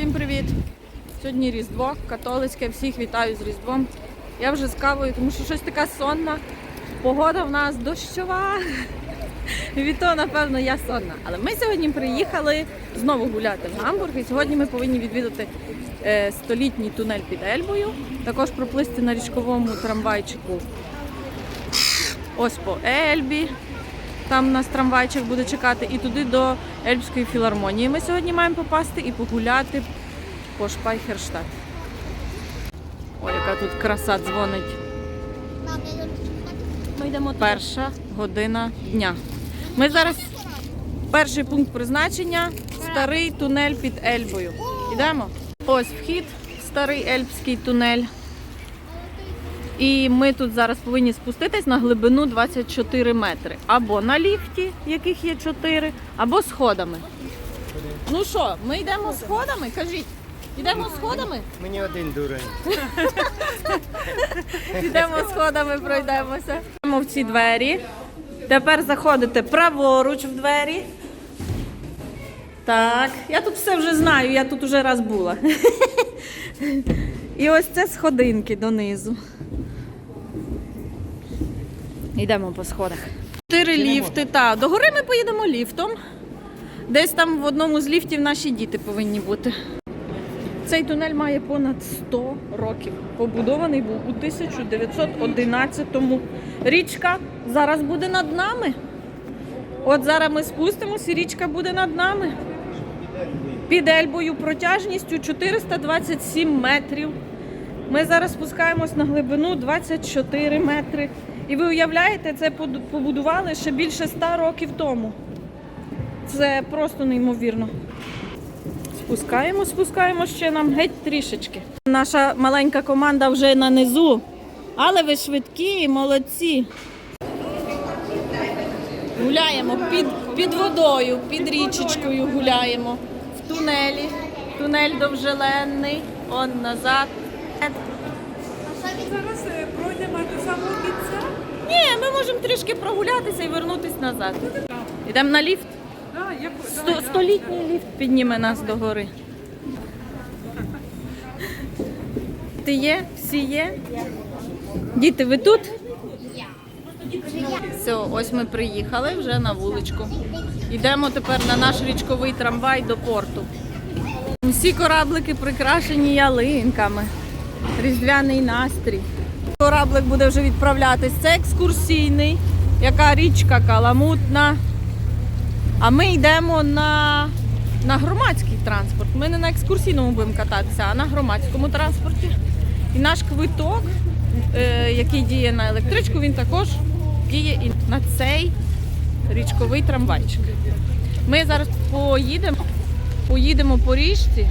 Всім привіт! Сьогодні Різдво, католицьке, всіх вітаю з Різдвом. Я вже з кавою, тому що щось така сонна. Погода в нас дощова. Від того, напевно, я сонна. Але ми сьогодні приїхали знову гуляти в Гамбург. І сьогодні ми повинні відвідати е, столітній тунель під Ельбою. Також проплисти на річковому трамвайчику. Ось по Ельбі. Там нас трамвайчик буде чекати і туди до Ельбської філармонії. Ми сьогодні маємо попасти і погуляти по Шпайхерштадт. Ой, яка тут краса дзвонить. Ми йдемо Перша година дня. Ми зараз перший пункт призначення старий тунель під Ельбою. Йдемо. Ось вхід старий ельбський тунель. І ми тут зараз повинні спуститись на глибину 24 метри. Або на ліфті, яких є 4, або сходами. Ну що, ми йдемо сходами? Кажіть, йдемо сходами? Мені один дурень. Підемо сходами, пройдемося. Йдемо в ці двері. Тепер заходите праворуч в двері. Так, я тут все вже знаю, я тут уже раз була. І ось це сходинки донизу. Йдемо по сходах. Чотири ліфти. Та, до гори ми поїдемо ліфтом. Десь там в одному з ліфтів наші діти повинні бути. Цей тунель має понад 100 років. Побудований був у 1911-му. Річка зараз буде над нами. От зараз ми спустимось і річка буде над нами. Під Ельбою протяжністю 427 метрів. Ми зараз спускаємось на глибину 24 метри. І ви уявляєте, це побудували ще більше 100 років тому. Це просто неймовірно. Спускаємо, спускаємо ще нам геть трішечки. Наша маленька команда вже на низу. Але ви швидкі, і молодці. Гуляємо під, під водою, під річечкою гуляємо. В тунелі. Тунель довжеленний. Он назад. Зараз е, пройдемо до самого кінця. Ні, ми можемо трішки прогулятися і вернутися назад. Йдемо на ліфт. Сто, столітній ліфт підніме нас до гори. Ти є? Всі є? Діти, ви тут? Все, ось ми приїхали вже на вуличку. Йдемо тепер на наш річковий трамвай до порту. Всі кораблики прикрашені ялинками. Різдвяний настрій. Кораблик буде вже відправлятись. Це екскурсійний, яка річка каламутна. А ми йдемо на, на громадський транспорт. Ми не на екскурсійному будемо кататися, а на громадському транспорті. І наш квиток, е, який діє на електричку, він також діє і на цей річковий трамвайчик. Ми зараз поїдемо, поїдемо по річці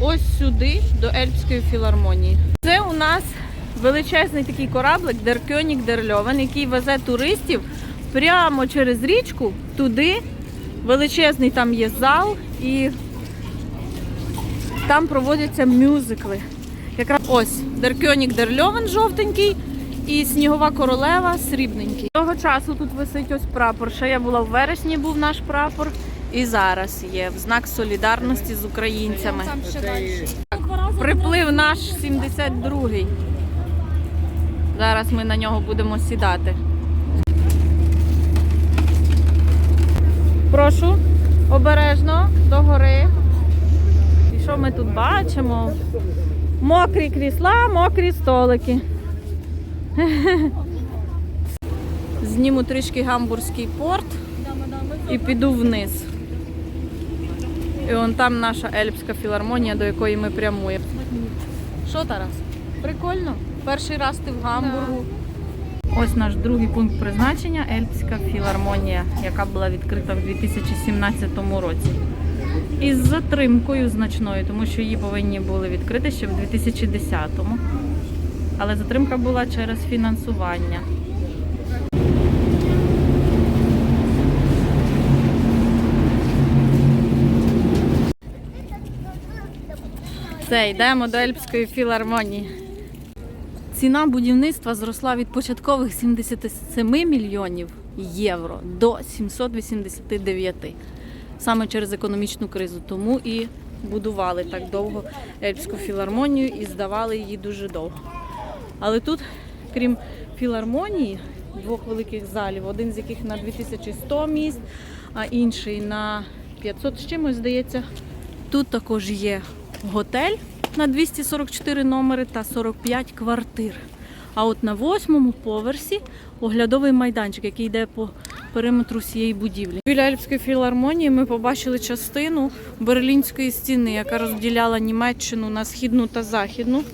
ось сюди, до Ельбської філармонії. Це у нас величезний такий кораблик der Löwen, який везе туристів прямо через річку туди. Величезний там є зал і там проводяться мюзикли. Якраз ось der Löwen жовтенький і Снігова королева срібненький. Того часу тут висить ось прапор. Ще я була в вересні, був наш прапор. І зараз є в знак солідарності з українцями. Приплив наш 72-й. Зараз ми на нього будемо сідати. Прошу, обережно до гори. І що ми тут бачимо? Мокрі крісла, мокрі столики. Зніму трішки гамбурзький порт і піду вниз. І вон там наша Ельбська філармонія, до якої ми прямуємо. Що, Тарас? Прикольно? Перший раз ти в Гамбургу. Ось наш другий пункт призначення Ельбська філармонія, яка була відкрита в 2017 році. Із затримкою значною, тому що її повинні були відкрити ще в 2010-му. Але затримка була через фінансування. Все, йдемо до Ельбської філармонії. Ціна будівництва зросла від початкових 77 мільйонів євро до 789. Саме через економічну кризу. Тому і будували так довго Ельбську філармонію і здавали її дуже довго. Але тут, крім філармонії, двох великих залів, один з яких на 2100 місць, а інший на 500 з чимось, здається. Тут також є готель на 244 номери та 45 квартир. А от на восьмому поверсі оглядовий майданчик, який йде по периметру всієї будівлі. Біля Ельбської філармонії ми побачили частину Берлінської стіни, яка розділяла Німеччину на східну та західну.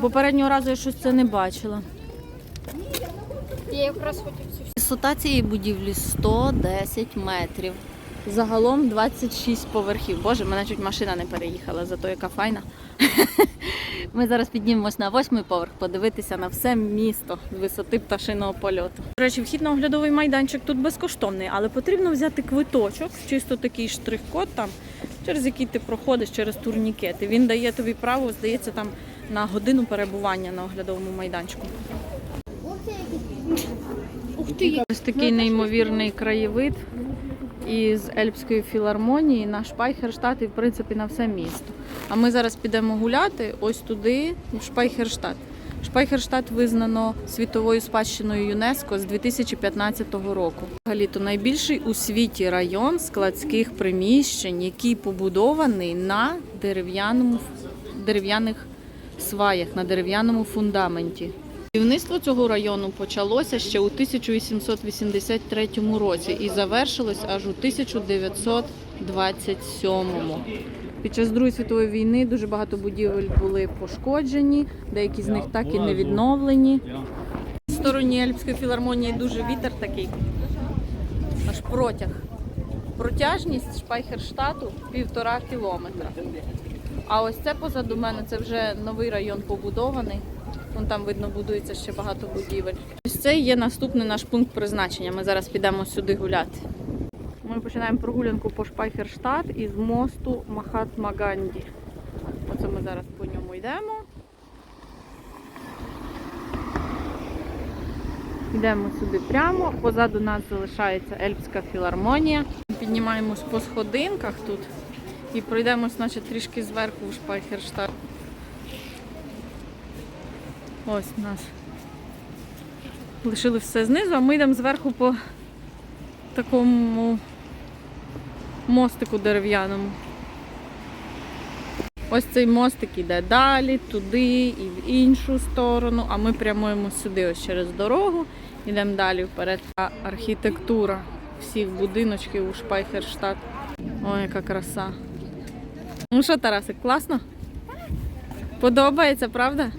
Попереднього разу я щось це не бачила. Я якраз хотів Висота цієї будівлі 110 метрів. Загалом 26 поверхів. Боже, мене чуть машина не переїхала, зато яка файна. Ми зараз піднімемось на восьмий поверх, подивитися на все місто з висоти пташиного польоту. До речі, вхід на оглядовий майданчик тут безкоштовний, але потрібно взяти квиточок, чисто такий штрих-код там, через який ти проходиш через турнікети. Він дає тобі право, здається, там на годину перебування на оглядовому майданчику. Ось такий неймовірний краєвид із Ельбської філармонії на Шпайхерштадт і в принципі на все місто. А ми зараз підемо гуляти ось туди, в Шпайхерштадт. Шпайхерштадт визнано світовою спадщиною ЮНЕСКО з 2015 року. Взагалі то найбільший у світі район складських приміщень, який побудований на дерев'яному дерев'яних сваях, на дерев'яному фундаменті. Будівництво цього району почалося ще у 1883 році і завершилось аж у 1927. Під час Другої світової війни дуже багато будівель були пошкоджені, деякі з них так і не відновлені. В стороні Ельбської філармонії дуже вітер такий, аж протяг. Протяжність Шпайхерштату півтора кілометра. А ось це позаду мене це вже новий район побудований. Вон там видно будується ще багато будівель. Ось це є наступний наш пункт призначення. Ми зараз підемо сюди гуляти. Ми починаємо прогулянку по Шпайхерштадт із мосту Махатма Ганді. Оце ми зараз по ньому йдемо. Йдемо сюди прямо. Позаду нас залишається Ельбська філармонія. Піднімаємось по сходинках тут і пройдемось, наче трішки зверху в Шпайхерштадт. Ось у нас. Лишили все знизу, а ми йдемо зверху по такому мостику дерев'яному. Ось цей мостик іде далі, туди і в іншу сторону, а ми прямуємо сюди, ось через дорогу, йдемо далі вперед. А Архітектура всіх будиночків у Шпайхерштадт. Ой, яка краса. Ну що, Тарасик, класно? Подобається, правда?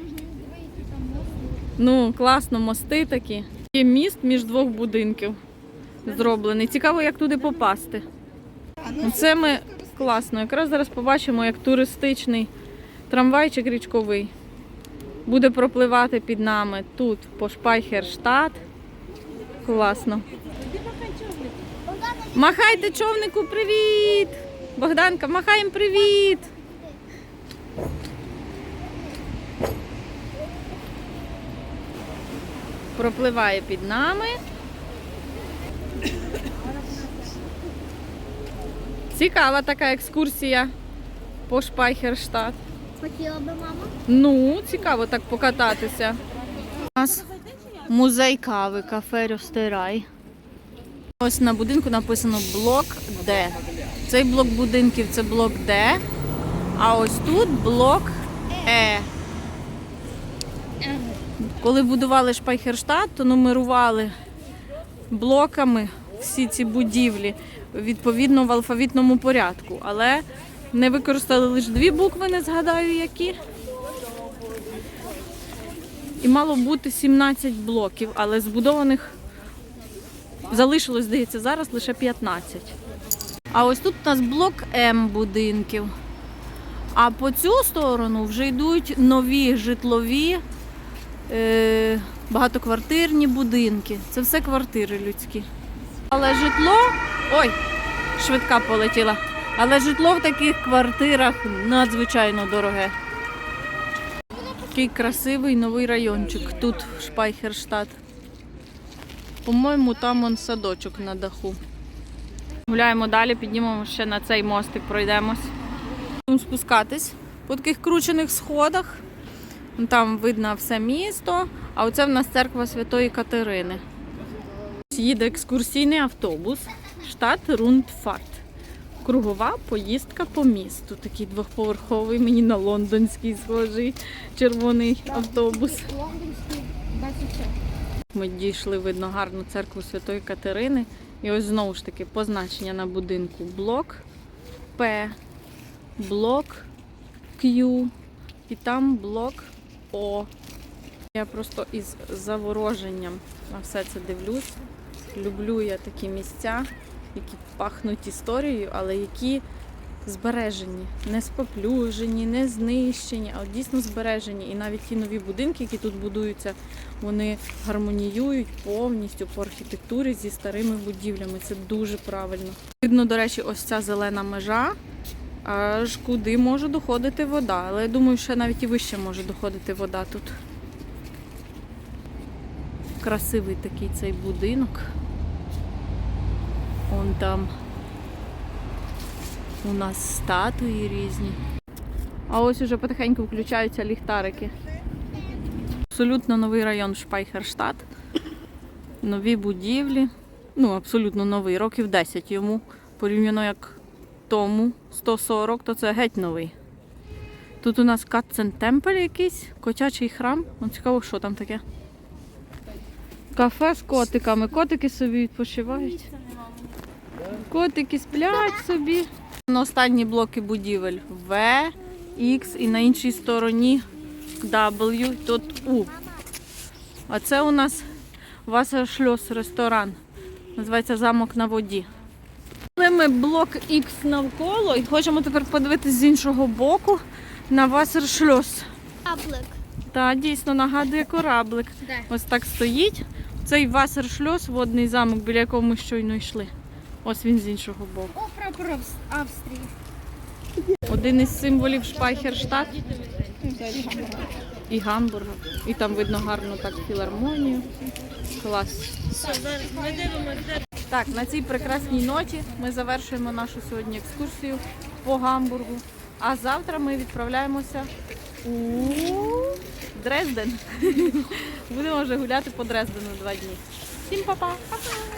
Ну, класно, мости такі. Є міст між двох будинків зроблений. Цікаво, як туди попасти. Це ми класно. Якраз зараз побачимо, як туристичний трамвайчик річковий буде пропливати під нами тут, по Шпайхерштадт. Класно. Махайте човнику, привіт! Богданка, махаємо привіт! Пропливає під нами. Цікава така екскурсія по Шпайхерштадт. Хотіла би мама. Ну, цікаво так покататися. У нас музей кави, кафе Ростерай. Ось на будинку написано блок Д. Цей блок будинків це блок Д. А ось тут блок Е. Коли будували Шпайхерштадт, то нумерували блоками всі ці будівлі відповідно в алфавітному порядку. Але не використали лише дві букви, не згадаю які. І мало бути 17 блоків, але збудованих залишилось, здається, зараз лише 15. А ось тут у нас блок М будинків. А по цю сторону вже йдуть нові житлові багатоквартирні будинки. Це все квартири людські. Але житло. Ой, швидка полетіла. Але житло в таких квартирах надзвичайно дороге. Такий красивий новий райончик тут, Шпайхерштадт. По-моєму, там он садочок на даху. Гуляємо далі, піднімемо ще на цей мостик, пройдемось. Будемо спускатись по таких кручених сходах. Ну, Там видно все місто, а оце в нас церква Святої Катерини. Їде екскурсійний автобус, штат Рундфарт. Кругова поїздка по місту. Такий двохповерховий, мені на лондонський схожий червоний автобус. Ми дійшли, видно, гарну церкву Святої Катерини. І ось знову ж таки позначення на будинку блок П, блок Q і там блок О. Я просто із завороженням на все це дивлюсь. Люблю я такі місця, які пахнуть історією, але які збережені, не споплюжені, не знищені, а дійсно збережені. І навіть ті нові будинки, які тут будуються, вони гармоніюють повністю по архітектурі зі старими будівлями. Це дуже правильно. Видно, до речі, ось ця зелена межа, аж куди може доходити вода. Але я думаю, що навіть і вище може доходити вода тут. Красивий такий цей будинок. Он там у нас статуї різні. А ось уже потихеньку включаються ліхтарики. Абсолютно новий район Шпайхерштадт. Нові будівлі. Ну, абсолютно новий. Років 10 йому. Порівняно як тому 140, то це геть новий. Тут у нас Катцен Темпель якийсь, котячий храм. Ну, цікаво, що там таке. Кафе з котиками. Котики собі відпочивають. Котики сплять собі. На останні блоки будівель В, X і на іншій стороні W, тут U. А це у нас Wasserschloss ресторан. Називається замок на воді. Ми блок X навколо і хочемо тепер подивитися з іншого боку на Wasserschloss. Аплик. Та дійсно нагадує кораблик. Де? Ось так стоїть. Цей Wasserschloss, водний замок, біля якого ми щойно йшли. Ось він з іншого боку. О, прапор Австрії. Один із символів Шпайхерштадт і Гамбурга. І там видно гарно так філармонію. Клас. Так, на цій прекрасній ноті ми завершуємо нашу сьогодні екскурсію по Гамбургу. А завтра ми відправляємося у Дрезден. Будемо вже гуляти по Дрездену два дні. Всім па-па! Па-па!